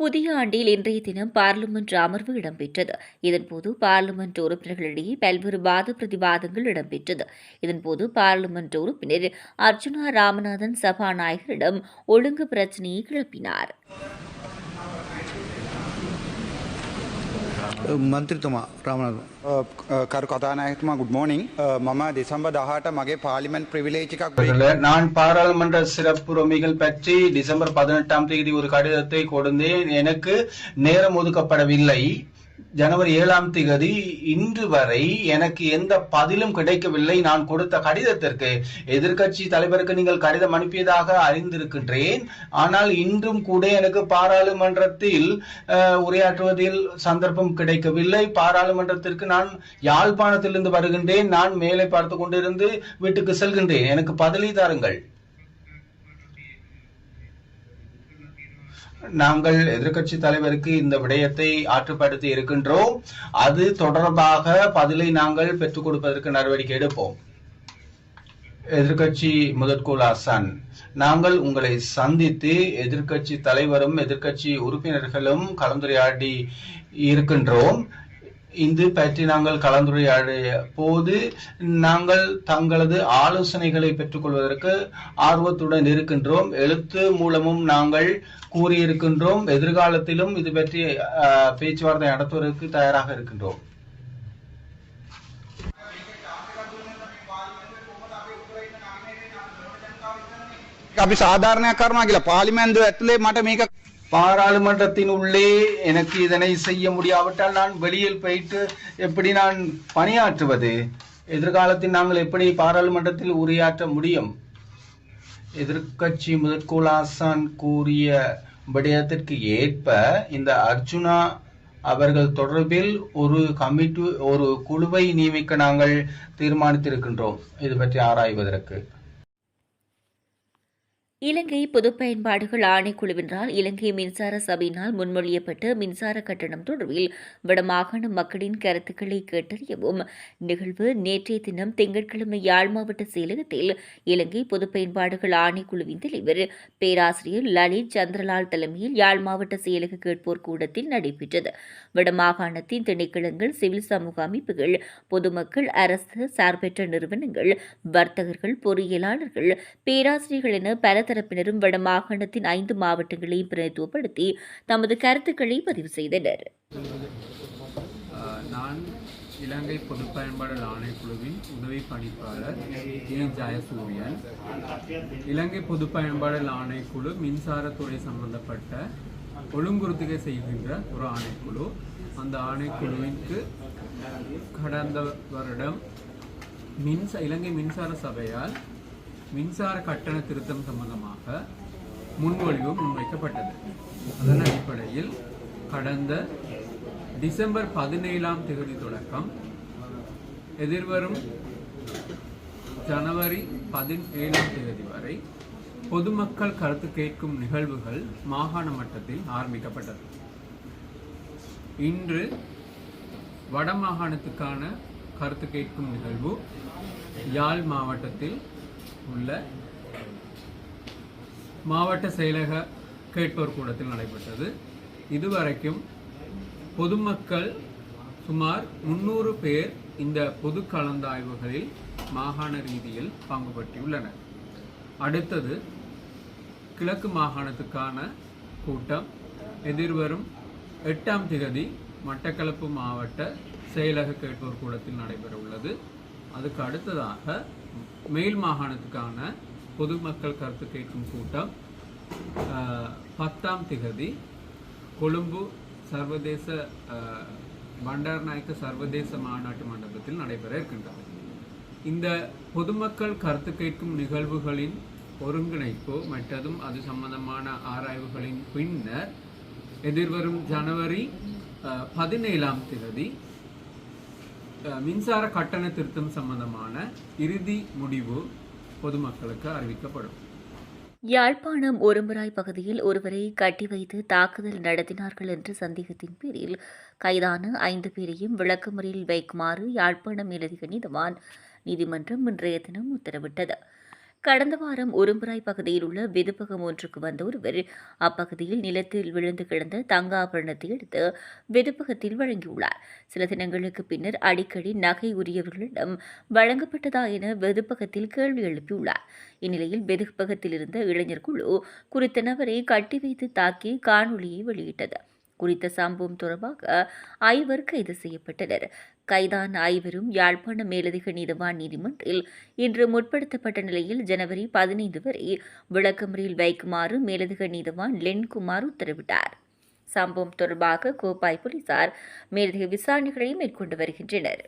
புதிய ஆண்டில் இன்றைய தினம் பார்லிமெண்ட் அமர்வு இடம்பெற்றது. இதன்போது பார்லிமெண்ட் உறுப்பினர்களிடையே பல்வேறு வாத பிரதிவாதங்கள் இடம்பெற்றது. இதன்போது பார்லிமெண்ட் உறுப்பினர் அர்ஜுனா ராமநாதன் சபாநாயகரிடம் ஒழுங்கு பிரச்சினையை கிளப்பினார். මන්ත්‍රතුමා රාමනාතුමා. කරු කතානායකතුමා ගුඩ් මෝනිින් මම දෙසම්බ දහට මගේ පාලිමෙන්ට් ප්‍රවිලේච් එකක් அவர்களே, நான் பாராளுமன்ற சிறப்புரிமைகள் பற்றி டிசம்பர் பதினெட்டாம் தேதி ஒரு கடிதத்தை கொடுத்தேன் எனக்கு நேரம் ஒதுக்கப்படவில்லை ஜனவரி ஏழாம் தேதி இன்று வரை எனக்கு எந்த பதிலும் கிடைக்கவில்லை. நான் கொடுத்த கடிதத்திற்கு எதிர்கட்சி தலைவருக்கு நீங்கள் கடிதம் அனுப்பியதாக அறிந்திருக்கின்றேன். ஆனால் இன்றும் கூட எனக்கு பாராளுமன்றத்தில் அஹ், உரையாற்றுவதில் சந்தர்ப்பம் கிடைக்கவில்லை. பாராளுமன்றத்திற்கு நான் யாழ்ப்பாணத்திலிருந்து வருகின்றேன். நான் மேலே பார்த்து கொண்டிருந்து வீட்டுக்கு செல்கின்றேன். எனக்கு பதிலை தாருங்கள். நாங்கள் எதிர்க்கட்சி தலைவருக்கு இந்த விடயத்தை ஆற்றுப்படுத்தி இருக்கின்றோம். அது தொடர்பாக பதிலை நாங்கள் பெற்றுக் கொடுப்பதற்கு நடவடிக்கை எடுப்போம். எதிர்க்கட்சி முதற்கோள் அசன் நாங்கள் உங்களை சந்தித்து எதிர்க்கட்சி தலைவரும் எதிர்க்கட்சி உறுப்பினர்களும் கலந்துரையாடி இருக்கின்றோம். இது பற்றி நாங்கள் கலந்துரையாடிய போது நாங்கள் தங்களது ஆலோசனைகளை பெற்றுக்கொள்வதற்கு ஆர்வத்துடன் இருக்கின்றோம் எழுத்து மூலமும் நாங்கள் கூறியிருக்கின்றோம் எதிர்காலத்திலும் இது பற்றி அஹ், பேச்சுவார்த்தை நடத்துவதற்கு தயாராக இருக்கின்றோம் අපි සාධාරණයක් කරනවා කියලා පාලිමේන්තුව ඇතුලේ මට මේක பாராளுமன்றத்தின் உள்ளே எனக்கு இதனை செய்ய முடியாவிட்டால் நான் வெளியில் போயிட்டு எப்படி நான் பணியாற்றுவது? எதிர்காலத்தில் நாங்கள் எப்படி பாராளுமன்றத்தில் உரையாற்ற முடியும்? எதிர்க்கட்சி முதற்கோள் ஆசான் கூறிய விடயத்திற்கு ஏற்ப இந்த அர்ஜுனா அவர்கள் தொடர்பில் ஒரு கமிட்டி ஒரு குழுவை நியமிக்க நாங்கள் தீர்மானித்திருக்கின்றோம். இது பற்றி ஆராய்வதற்கு. இலங்கை பொதுப்பயன்பாடுகள் ஆணைக்குழுவினால் இலங்கை மின்சார சபையினால் முன்மொழியப்பட்ட மின்சார கட்டணம் தொடர்பில் வடமாகாண மக்களின் கருத்துக்களை கேட்டறியவும் நிகழ்வு நேற்றைய தினம் திங்கட்கிழமை யாழ் மாவட்ட செயலகத்தில் இலங்கை பொதுப்பயன்பாடுகள் ஆணைக்குழுவின் தலைவர் பேராசிரியர் லலித் சந்திரலால் தலைமையில் யாழ் மாவட்ட செயலக கேட்போர் கூடத்தில் நடைபெற்றது. வடமாகாணத்தின் திணைக்களங்கள் சிவில் சமூக அமைப்புகள் பொதுமக்கள் அரசு சார்பற்ற நிறுவனங்கள் வர்த்தகர்கள் பொறியியலாளர்கள் பேராசிரியர்கள் என பல தரப்பினரும் வடமாகாணத்தின் ஐந்து மாவட்டங்களையும் பிரதித்துவப்படுத்தி தமது கருத்துக்களை பதிவு செய்தனர். ஆஹ் நான் இலங்கை பொதுப்பயன்பாடல் ஆணைக்குழுவின் உதவி பணிப்பாளர் ஏ. ஜாயசூரியன். இலங்கை பொதுப்பயன்பாடல் ஆணைக்குழு மின்சாரத்துறை சம்பந்தப்பட்ட ஒழுங்குறுத்துகை செய்கின்ற ஒரு ஆணைக்குழு. அந்த ஆணைக்குழுவிற்கு கடந்த வருடம் மின்ச இலங்கை மின்சார சபையால் மின்சார கட்டண திருத்தம் சம்பந்தமாக முன்மொழிவு முன்வைக்கப்பட்டது. அதன் அடிப்படையில் கடந்த டிசம்பர் பதினேழாம் தேதி தொடக்கம் எதிர்வரும் ஜனவரி பதினேழாம் தேதி வரை பொதுமக்கள் கருத்து கேட்கும் நிகழ்வுகள் மாகாண மட்டத்தில் ஆரம்பிக்கப்பட்டது. இன்று வடமாகாணத்துக்கான கருத்து கேட்கும் நிகழ்வு யாழ் மாவட்டத்தில் உள்ள மாவட்ட செயலக கேட்போர் கூடத்தில் நடைபெற்றது. இதுவரைக்கும் பொதுமக்கள் சுமார் முன்னூறு பேர் இந்த பொது கலந்தாய்வுகளில் மாகாண ரீதியில் பங்கு பற்றியுள்ளனர் அடுத்தது கிழக்கு மாகாணத்துக்கான கூட்டம் எதிர்வரும் எட்டாம் திகதி மட்டக்களப்பு மாவட்ட செயலக கேட்போர் கூடத்தில் நடைபெற உள்ளது அதுக்கு அடுத்ததாக மேல் மாகாணத்துக்கான பொதுமக்கள் கருத்து கேட்கும் கூட்டம் ஆஹ், பத்தாம் திகதி கொழும்பு சர்வதேச ஆஹ், பண்டார்நாயக்க சர்வதேச மாநாட்டு மண்டபத்தில் நடைபெற இருக்கின்றது. இந்த பொதுமக்கள் கருத்து கேட்கும் நிகழ்வுகளின் ஒருங்கிணைப்பு மற்றதும் அது சம்பந்தமான ஆராய்வுகளின் பின்னர் எதிர்வரும் ஜனவரி பதினேழாம் தேதி மின்சார கட்டண திருத்தம் சம்பந்தமான இறுதி முடிவு பொதுமக்களுக்கு அறிவிக்கப்படும். யாழ்ப்பாணம் ஒருமுராய் பகுதியில் ஒருவரை கட்டி வைத்து தாக்குதல் நடத்தினார்கள் என்ற சந்தேகத்தின் பேரில் கைதான ஐந்து பேரையும் விளக்குமுறையில் வைக்குமாறு யாழ்ப்பாணம் மேலதிக நீதிவான் நீதிமன்றம் இன்றைய தினம் உத்தரவிட்டது. கடந்த வாரம் உரும்புராய் பகுதியில் உள்ள வெதுப்பகம் ஒன்றுக்கு வந்த ஒருவர் அப்பகுதியில் நிலத்தில் விழுந்து கிடந்த தங்க ஆபரணத்தை எடுத்து வெதுப்பகத்தில் வழங்கியுள்ளார். சில தினங்களுக்கு பின்னர் அடிக்கடி நகை உரியவர்களிடம் வழங்கப்பட்டதா என வெதுப்பகத்தில் கேள்வி எழுப்பியுள்ளார். இந்நிலையில் வெதுப்பகத்தில் இருந்த இளைஞர் குழு குறித்த நபரை கட்டி வைத்து தாக்கி காணொளியை வெளியிட்டது. குறித்த சம்பவம் தொடர்பாக ஐவர் கைது செய்யப்பட்டனர். கைதான ஐவரும் யாழ்ப்பாண மேலதிக நீதவான் நீதிமன்றில் இன்று முற்படுத்தப்பட்ட நிலையில் ஜனவரி பதினைந்து வரை விளக்கமறியில் வைக்குமாறு மேலதிக நீதவான் லென்குமார் உத்தரவிட்டார். சம்பவம் தொடர்பாக கோப்பாய் போலீசார் மேலதிக விசாரணைகளை மேற்கொண்டு வருகின்றனர்.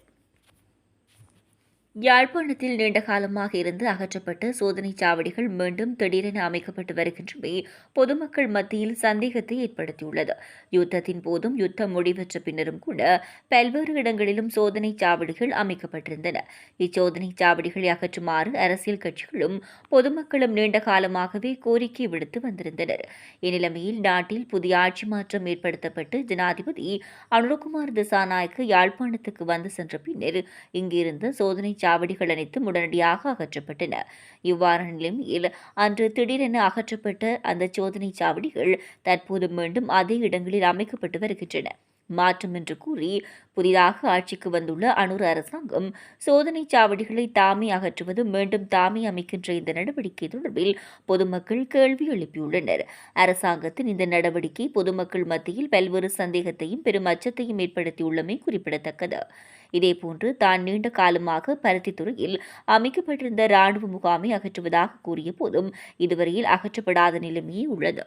யாழ்ப்பாணத்தில் நீண்ட காலமாக இருந்து அகற்றப்பட்ட சோதனைச் சாவடிகள் மீண்டும் திடீரென அமைக்கப்பட்டு வருகின்றமை பொதுமக்கள் மத்தியில் சந்தேகத்தை ஏற்படுத்தியுள்ளது. யுத்தத்தின் போதும் யுத்தம் முடிவற்ற பின்னரும் கூட பல்வேறு இடங்களிலும் சோதனைச் சாவடிகள் அமைக்கப்பட்டிருந்தன. இச்சோதனைச் சாவடிகளை அகற்றுமாறு அரசியல் கட்சிகளும் பொதுமக்களும் நீண்ட காலமாகவே கோரிக்கை விடுத்து வந்திருந்தனர். இந்நிலைமையில் நாட்டில் புதிய ஆட்சி மாற்றம் ஏற்படுத்தப்பட்டு ஜனாதிபதி அனுரகுமார் திசாநாயக்கு யாழ்ப்பாணத்துக்கு வந்து சென்ற பின்னர் இங்கிருந்து சோதனை சாவடிகள் அனைத்தும் உடனடியாக அகற்றப்பட்டன. இவ்வாறான நிலைமையில் அன்று திடீரென அகற்றப்பட்ட அந்த சோதனை சாவடிகள் தற்போது மீண்டும் அதே இடங்களில் அமைக்கப்பட்டு வருகின்றன. மாற்றம் என்று கூறி புதிதாக ஆட்சிக்கு வந்துள்ள அனுர் அரசாங்கம் சோதனை சாவடிகளை தாமே அகற்றுவது மீண்டும் தாமே அமைக்கின்ற இந்த நடவடிக்கை தொடர்பில் பொதுமக்கள் கேள்வி எழுப்பியுள்ளனர். அரசாங்கத்தின் இந்த நடவடிக்கை பொதுமக்கள் மத்தியில் பல்வேறு சந்தேகத்தையும் பெரும் அச்சத்தையும் ஏற்படுத்தியுள்ளமை குறிப்பிடத்தக்கது. இதேபோன்று தான் நீண்ட காலமாக பருத்தித்துறையில் அமைக்கப்பட்டிருந்த ராணுவ முகாமை அகற்றுவதாக கூறிய போதும் இதுவரையில் அகற்றப்படாத நிலைமையே உள்ளது.